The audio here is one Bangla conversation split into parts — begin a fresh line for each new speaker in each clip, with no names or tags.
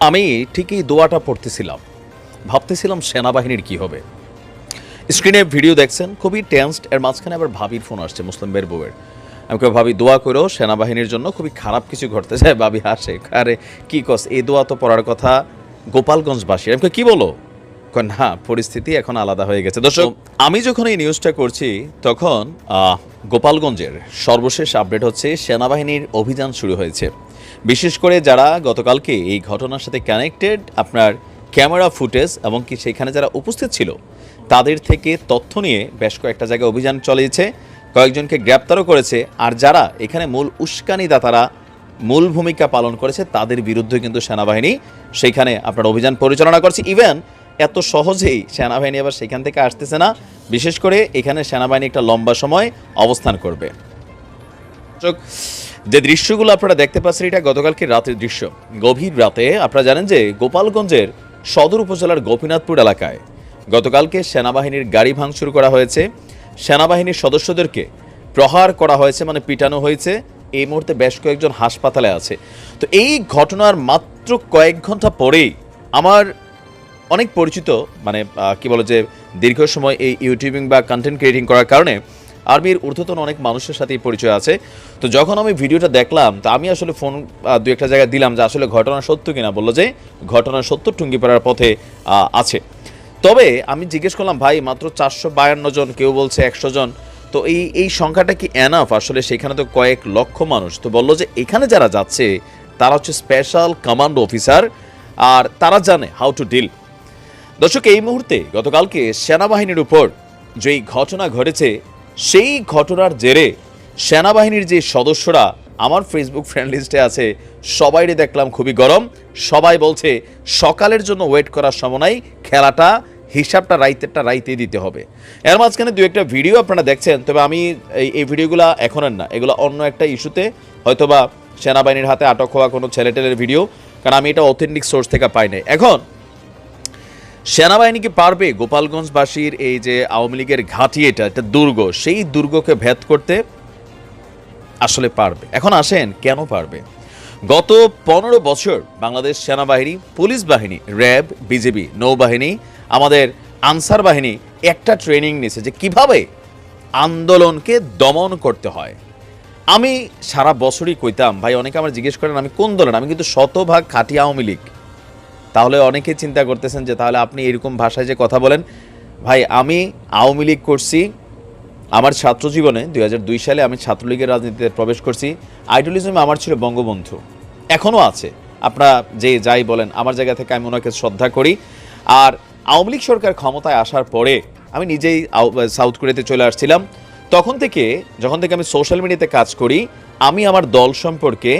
আমি ঠিকই দোয়াটা পড়তেছিলাম। ভাবতেছিলাম সেনাবাহিনীর কি হবে। স্ক্রিনে ভিডিও দেখছেন, খুবই টেন্সড এর মাঝখানে আবার ভাবির ফোন আসছে মুসলিম বের বউয়ের। আমি কেউ ভাবি, দোয়া করো, সেনাবাহিনীর জন্য খুবই খারাপ কিছু ঘটতে যায় ভাবি হাসে, আরে, কি কস, এই দোয়া তো পড়ার কথা গোপালগঞ্জবাসী আমি কি বলো? না পরিস্থিতি এখন আলাদা হয়ে গেছে। দর্শক, আমি যখন এই নিউজটা করছি, তখন গোপালগঞ্জের সর্বশেষ আপডেট হচ্ছে, সেনাবাহিনীর অভিযান শুরু হয়েছে। বিশেষ করে যারা গতকালকে এই ঘটনার সাথে কানেক্টেড আপনার ক্যামেরা ফুটেজ এবং কি সেখানে যারা উপস্থিত ছিল, তাদের থেকে তথ্য নিয়ে বেশ কয়েকটা জায়গায় অভিযান চালিয়েছে কয়েকজনকে গ্রেপ্তারও করেছে। আর যারা এখানে মূল উস্কানিদাতারা মূল ভূমিকা পালন করেছে, তাদের বিরুদ্ধে কিন্তু সেনাবাহিনী সেইখানে আপনার অভিযান পরিচালনা করছে। ইভেন এত সহজেই সেনাবাহিনী আবার সেখান থেকে আসতেছে না। বিশেষ করে এখানে সেনাবাহিনী একটা লম্বা সময় অবস্থান করবে। যে দৃশ্যগুলো আপনারা দেখতে পাচ্ছেন, এটা গতকালকে রাতের দৃশ্য। গভীর রাতে আপনারা জানেন যে গোপালগঞ্জের সদর উপজেলার গোপীনাথপুর এলাকায় গতকালকে সেনাবাহিনীর গাড়ি ভাঙচুর করা হয়েছে। সেনাবাহিনীর সদস্যদেরকে প্রহার করা হয়েছে মানে পিটানো হয়েছে। এই মুহূর্তে বেশ কয়েকজন হাসপাতালে আছে। তো এই ঘটনার মাত্র কয়েক ঘণ্টা পরেই আমার অনেক পরিচিত মানে কি বলে যে দীর্ঘ সময় এই ইউটিউবিং বা কন্টেন্ট ক্রিয়েটিং করার কারণে আর্মির ঊর্ধ্বতন অনেক মানুষের সাথেই পরিচয় আছে। তো যখন আমি ভিডিওটা দেখলাম তো আমি আসলে ফোন দু একটা জায়গায় দিলাম যে আসলে ঘটনা সত্য কিনা বলল যে ঘটনা সত্য টুঙ্গিপাড়ার পথে আহ, আছে। তবে আমি জিজ্ঞেস করলাম ভাই মাত্র চারশো বায়ান্ন জন কেউ বলছে একশো জন? তো এই এই সংখ্যাটা কি এনাফ আসলে সেখানে তো কয়েক লক্ষ মানুষ। তো বলল যে এখানে যারা যাচ্ছে তারা হচ্ছে স্পেশাল কমান্ড অফিসার আর তারা জানে হাউ টু ডিল দর্শক, এই মুহূর্তে গতকালকে সেনাবাহিনীর উপর যেই ঘটনা ঘটেছে, সেই ঘটনার জেরে সেনাবাহিনীর যে সদস্যরা, আমার ফেসবুক ফ্রেন্ড লিস্টে আছে, সবাইরে দেখলাম খুবই গরম। সবাই বলছে, সকালের জন্য ওয়েট করার সময় খেলাটা, হিসাবটা রাইতেরটা রাইতে দিতে হবে। এর মাঝখানে দু একটা ভিডিও আপনারা দেখছেন, তবে আমি এই এই ভিডিওগুলো এখন আর না। এগুলো অন্য একটা ইস্যুতে হয়তোবা সেনাবাহিনীর হাতে আটক হওয়া কোনো ছেলেটেলের ভিডিও কারণ আমি এটা অথেন্টিক সোর্স থেকে পাই নাই। এখন সেনাবাহিনী কি পারবে গোপালগঞ্জবাসীর এই যে আওয়ামী লীগের ঘাঁটি, এটা একটা দুর্গ। সেই দুর্গকে ভেদ করতে আসলে পারবে। এখন আসেন, কেন পারবে? গত পনেরো বছর বাংলাদেশ সেনাবাহিনী, পুলিশ বাহিনী, র্যাব বিজেপি নৌবাহিনী, আমাদের আনসার বাহিনী একটা ট্রেনিং নিছে যে কীভাবে আন্দোলনকে দমন করতে হয়। আমি সারা বছরই কইতাম, ভাই, অনেকে আমার জিজ্ঞেস করেন, আমি কোন দলের? আমি কিন্তু শতভাগ খাঁটি আওয়ামী লীগ। তাহলে অনেকে চিন্তা করতেছেন যে তাহলে আপনি এরকম ভাষায় যে কথা বলেন, ভাই আমি আওয়ামী লীগ করছি, আমার ছাত্র জীবনে দুই হাজার দুই সালে আমি ছাত্রলীগের রাজনীতিতে প্রবেশ করছি আইডলিজমে আমার ছিল বঙ্গবন্ধু এখনও আছে, আপনারা যে যাই বলেন, আমার জায়গা থেকে আমি ওনাকে শ্রদ্ধা করি, আর আওয়ামী লীগ সরকার ক্ষমতায় আসার পরে আমি নিজেই সাউথ কোরিয়াতে চলে আসছিলাম, তখন থেকে, যখন থেকে আমি সোশ্যাল মিডিয়াতে কাজ করি, আমি আমার দল সম্পর্কে,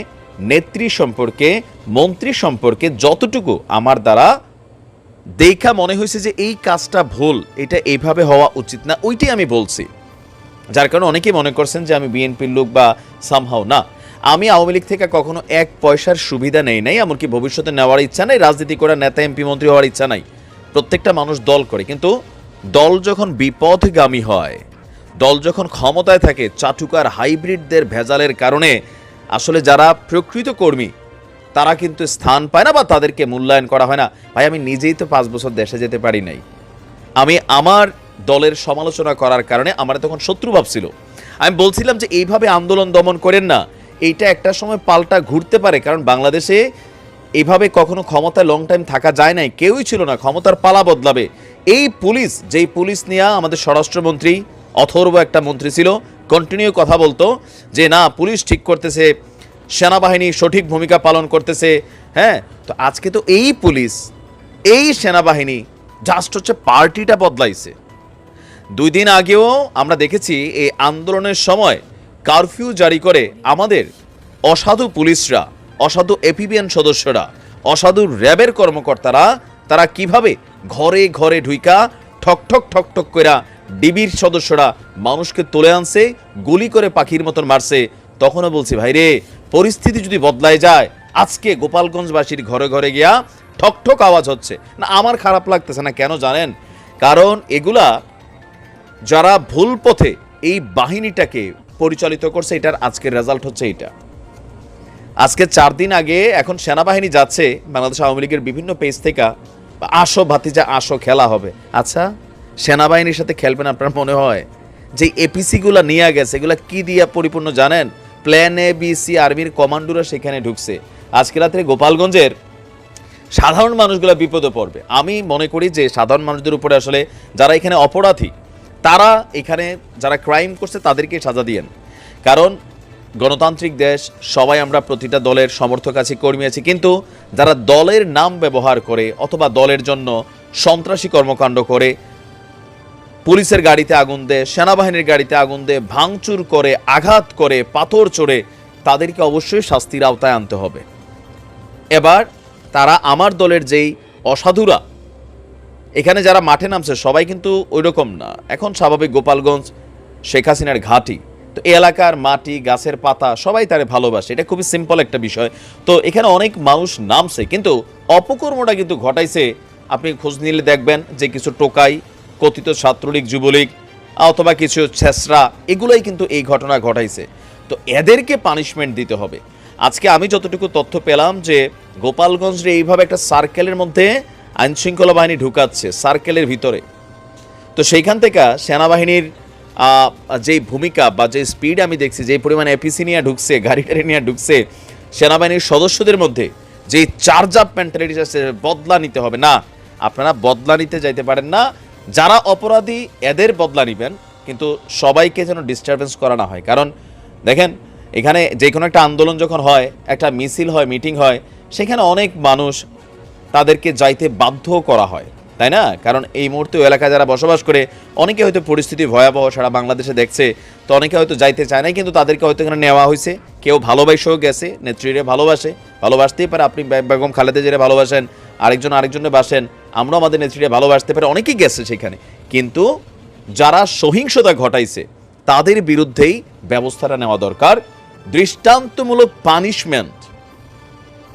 নেত্রী সম্পর্কে মন্ত্রী সম্পর্কে যতটুকু আমার দ্বারা দেখা মনে হয়েছে যে এই কাজটা ভুল, এটা এইভাবে হওয়া উচিত না, ওইটাই আমি বলছি। যার কারণে অনেকেই মনে করছেন যে আমি বিএনপির লোক বা সামহাও না। আমি আওয়ামী লীগ থেকে কখনো এক পয়সার সুবিধা নেই নাই, এমনকি ভবিষ্যতে নেওয়ার ইচ্ছা নেই, রাজনীতি করার নেতা, এমপি, মন্ত্রী হওয়ার ইচ্ছা নাই। প্রত্যেকটা মানুষ দল করে, কিন্তু দল যখন বিপথগামী হয়, দল যখন ক্ষমতায় থাকে, চাটুকার হাইব্রিডদের ভেজালের কারণে, আসলে যারা প্রকৃত কর্মী তারা কিন্তু স্থান পায় না বা তাদেরকে মূল্যায়ন করা হয় না। ভাই, আমি নিজেই তো পাঁচ বছর দেশে যেতে পারি নাই। আমি আমার দলের সমালোচনা করার কারণে আমার তখন শত্রু ভাবছিল আমি বলছিলাম যে, এইভাবে আন্দোলন দমন করেন না। এইটা একটা সময় পাল্টা ঘুরতে পারে, কারণ বাংলাদেশে এইভাবে কখনো ক্ষমতায় লং টাইম থাকা যায় নাই। কেউই ছিল না, ক্ষমতার পালা বদলাবে। এই পুলিশ, যেই পুলিশ নিয়ে আমাদের স্বরাষ্ট্রমন্ত্রী, অথর্ব একটা মন্ত্রী ছিল কন্টিনিউ কথা বলতো যে, না, পুলিশ ঠিক করতেছে সেনাবাহিনী সঠিক ভূমিকা পালন করতেছে হ্যাঁ? তো আজকে তো এই পুলিশ, এই সেনাবাহিনী জাস্ট হচ্ছে পার্টিটা বদলাইছে। দুই দিন আগেও আমরা দেখেছি এই আন্দোলনের সময় কারফিউ জারি করে আমাদের অসাধু পুলিশরা, অসাধু এপিবিএন সদস্যরা, অসাধু র্যাবের কর্মকর্তারা, তারা কীভাবে ঘরে ঘরে ঢুইকা, ঠক ঠক ঠক ঠক কইরা ডিবির সদস্যরা মানুষকে তুলে আনছে, গুলি করে পাখির মতন মারছে, তখনও বলছি ভাই রে পরিস্থিতি যদি বদলায় যায়, আজকে গোপালগঞ্জবাসীর ঘরে ঘরে গিয়া ঠক ঠক আওয়াজ হচ্ছে। না, আমার খারাপ লাগতেছে না, কেন জানেন? কারণ এগুলা যারা ভুল পথে এই বাহিনীটাকে পরিচালিত করছে, এটার আজকের রেজাল্ট হচ্ছে এটা আজকে চার দিন আগে এখন সেনাবাহিনী যাচ্ছে, বাংলাদেশ আওয়ামী লীগের বিভিন্ন পেজ থেকে, আসো ভাতিজা, আসো, খেলা হবে। আচ্ছা সেনাবাহিনীর সাথে খেলবেন আপনার মনে হয়? যে এপিসিগুলো নিয়ে গেছে, এগুলো কি দিয়ে পরিপূর্ণ জানেন? প্ল্যান এ, বি, সি, আর্মির কমান্ডোরা সেখানে ঢুকছে। আজকে রাত্রে গোপালগঞ্জের সাধারণ মানুষগুলো বিপদে পড়বে। আমি মনে করি যে সাধারণ মানুষদের উপরে আসলে যারা এখানে অপরাধী, তারা এখানে যারা ক্রাইম করছে তাদেরকে সাজা দিয়েন কারণ গণতান্ত্রিক দেশ, সবাই আমরা প্রতিটা দলের সমর্থক আছি, কর্মী আছি, কিন্তু যারা দলের নাম ব্যবহার করে অথবা দলের জন্য সন্ত্রাসী কর্মকাণ্ড করে পুলিশের গাড়িতে আগুন দেয়, সেনাবাহিনীর গাড়িতে আগুন দেয়, ভাঙচুর করে, আঘাত করে, পাথর চড়ে, তাদেরকে অবশ্যই শাস্তির আওতায় আনতে হবে। এবার তারা আমার দলের যেই অসাধুরা, এখানে যারা মাঠে নামছে, সবাই কিন্তু ওই রকম না। এখন স্বাভাবিক গোপালগঞ্জ, শেখ হাসিনার ঘাঁটি। তো এলাকার মাটি, গাছের পাতা, সবাই তারে ভালোবাসে। এটা খুবই সিম্পল একটা বিষয়। তো এখানে অনেক মানুষ নামছে, কিন্তু অপকর্মটা কিন্তু ঘটাইছে। আপনি খোঁজ নিলে দেখবেন যে কিছু টোকাই কথিত ছাত্রলীগ, যুবলীগ, অথবা কিছু ছেসরা এগুলোই কিন্তু এই ঘটনা ঘটাইছে। তো এদেরকে পানিশমেন্ট দিতে হবে। আজকে আমি যতটুকু তথ্য পেলাম যে গোপালগঞ্জে এইভাবে একটা সার্কেলের মধ্যে আইনশৃঙ্খলা বাহিনী ঢুকাচ্ছে সার্কেলের ভিতরে। তো সেইখান থেকে সেনাবাহিনীর যেই ভূমিকা বা যে স্পিড আমি দেখছি যে পরিমাণ এপিসি নিয়ে ঢুকছে, গাড়ি টাড়ি নিয়ে ঢুকছে, সেনাবাহিনীর সদস্যদের মধ্যে যে চার্জ আপ মেন্টালিটি আছে, বদলা নিতে হবে। না, আপনারা বদলা নিতে যাইতে পারেন না যারা অপরাধী, এদের বদলা নিবেন, কিন্তু সবাইকে যেন ডিস্টারবেন্স করা না হয়। কারণ দেখেন, এখানে যে কোনো একটা আন্দোলন যখন হয়, একটা মিছিল হয় মিটিং হয়, সেখানে অনেক মানুষ তাদেরকে যাইতে বাধ্য করা হয়। তাই না? কারণ এই মুহূর্তে এলাকায় যারা বসবাস করে, অনেকে হয়তো পরিস্থিতি ভয়াবহ সারা বাংলাদেশে দেখছে, তো অনেকে হয়তো যাইতে চায় না কিন্তু তাদেরকে হয়তো এখানে নেওয়া হয়েছে। কেউ ভালোবাসেও গেছে, নেত্রীরে ভালোবাসে, ভালোবাসতেই পারে, আপনি বেগম খালেদা জিরে ভালোবাসেন আরেকজন আরেকজনে বাসেন। আমরাও আমাদের নেত্রীরে ভালোবাসতে পারে অনেকেই গেছে সেখানে। কিন্তু যারা সহিংসতা ঘটাইছে, তাদের বিরুদ্ধেই ব্যবস্থাটা নেওয়া দরকার। দৃষ্টান্তমূলক পানিশমেন্ট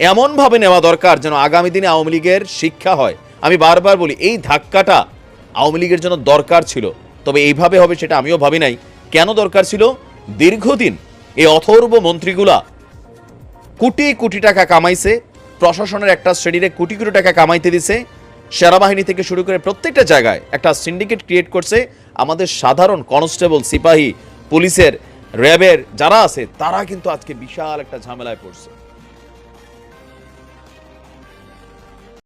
এমনভাবে নেওয়া দরকার যেন আগামী দিনে আওয়ামী লীগের শিক্ষা হয়। আমি বারবার বলি, এই ধাক্কাটা আওয়ামী লীগের জন্য দরকার ছিল। তবে এইভাবে হবে সেটা আমিও ভাবি নাই। কেন দরকার ছিল? দীর্ঘদিন এই অথর্ব মন্ত্রীগুলা কোটি কোটি টাকা কামাইছে প্রশাসনের একটা শ্রেণীরে কোটি কোটি টাকা কামাইতে দিছে। সেনাবাহিনী থেকে শুরু করে প্রত্যেকটা জায়গায় একটা সিন্ডিকেট ক্রিয়েট করছে। আমাদের সাধারণ কনস্টেবল সিপাহী, পুলিশের, র্যাবের যারা আছে, তারা কিন্তু আজকে বিশাল একটা ঝামেলায় পড়ছে।